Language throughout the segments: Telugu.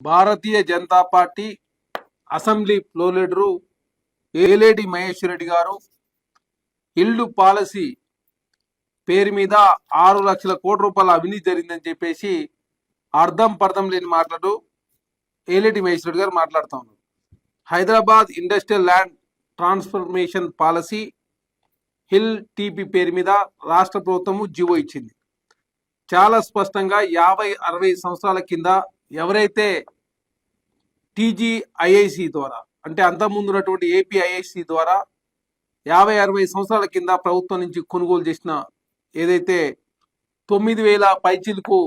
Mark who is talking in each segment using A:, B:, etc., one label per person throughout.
A: Bharatiya Janata party assembly floor leader Aleti Maheshwar Reddy garu ఇల్లు పాలసీ పేరు మీద ఆరు లక్షల కోటి రూపాయల అవినీతి జరిగిందని చెప్పేసి అర్థం పర్థం లేని మాట్లాడు ఏలేటి మహేశ్వర్ రెడ్డి గారు మాట్లాడుతూ ఉన్నారు. Hyderabad industrial land transformation policy HILTP పేరు మీద రాష్ట్ర ప్రభుత్వము జీవో ఇచ్చింది. చాలా స్పష్టంగా యాభై అరవై సంవత్సరాల కింద ఎవరైతే టీజీఐఐసి ద్వారా అంటే అంతకుముందు ఉన్నటువంటి ఏపీఐఐసి ద్వారా యాభై అరవై సంవత్సరాల కింద ప్రభుత్వం నుంచి కొనుగోలు చేసిన ఏదైతే తొమ్మిది వేల పైచిలకు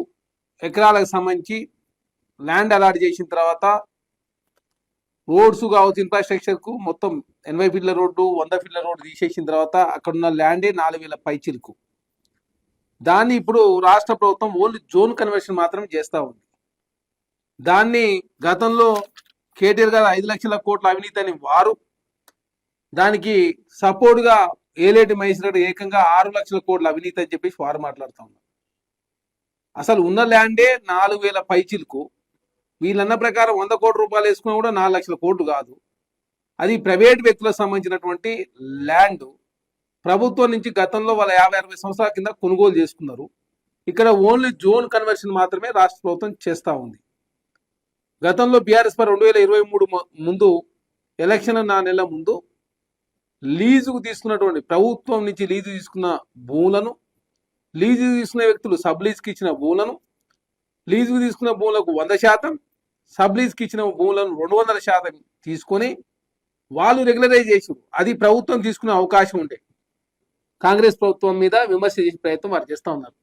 A: ఎకరాలకు సంబంధించి ల్యాండ్ అలాట్ చేసిన తర్వాత రోడ్స్ కావచ్చు ఇన్ఫ్రాస్ట్రక్చర్కు మొత్తం ఎనభై ఫీట్ల రోడ్డు వంద ఫీట్ల రోడ్డు తీసేసిన తర్వాత అక్కడ ఉన్న ల్యాండే నాలుగు వేల పైచిలకు. దాన్ని ఇప్పుడు రాష్ట్ర ప్రభుత్వం ఓన్లీ జోన్ కన్వర్షన్ మాత్రం చేస్తూ ఉంది. దాన్ని గతంలో కేటీఆర్ గారు ఐదు లక్షల కోట్ల అవినీతి అని వారు దానికి సపోర్ట్గా ఏలేటి మహేశ్వర ఏకంగా ఆరు లక్షల కోట్ల అవినీతి అని చెప్పేసి వారు మాట్లాడుతూ ఉన్నారు. అసలు ఉన్న ల్యాండే నాలుగు వేల పైచిలకు వీళ్ళన్న ప్రకారం వంద కోట్ల రూపాయలు వేసుకున్నా కూడా నాలుగు లక్షల కోట్లు కాదు. అది ప్రైవేట్ వ్యక్తులకు సంబంధించినటువంటి ల్యాండ్. ప్రభుత్వం నుంచి గతంలో వాళ్ళ యాభై అరవై సంవత్సరాల కింద కొనుగోలు చేసుకున్నారు. ఇక్కడ ఓన్లీ జోన్ కన్వర్షన్ మాత్రమే రాష్ట్ర ప్రభుత్వం చేస్తూ ఉంది. గతంలో బీఆర్ఎస్ పర్ రెండు వేల ఇరవై మూడు ముందు ఎలక్షన్ నా నెల ముందు లీజుకు తీసుకున్నటువంటి ప్రభుత్వం నుంచి లీజు తీసుకున్న భూములను లీజు తీసుకున్న వ్యక్తులు సబ్లీజ్కి ఇచ్చిన భూములను లీజుకు తీసుకున్న భూములకు వంద శాతం సబ్లీజ్కి ఇచ్చిన భూములను రెండు వందల శాతం తీసుకొని వాళ్ళు రెగ్యులరైజ్ చేసి అది ప్రభుత్వం తీసుకునే అవకాశం ఉండే కాంగ్రెస్ ప్రభుత్వం మీద విమర్శ చేసే ప్రయత్నం వారు చేస్తూ ఉన్నారు.